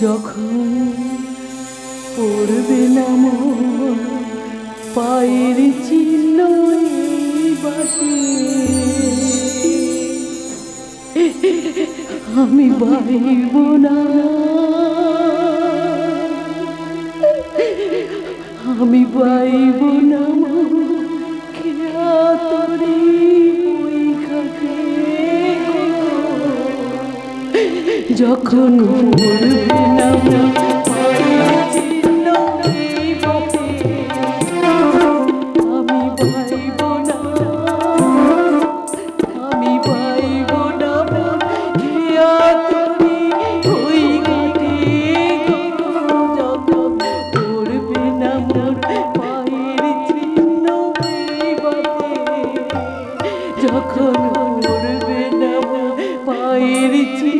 যখন পড়বে না মন পায়ের চিহ্ন বাটে আমি বাইব না। আমি বাইব না তুমি ওই ঘাটে যখন পড়বে না পায়ের চিহ্ন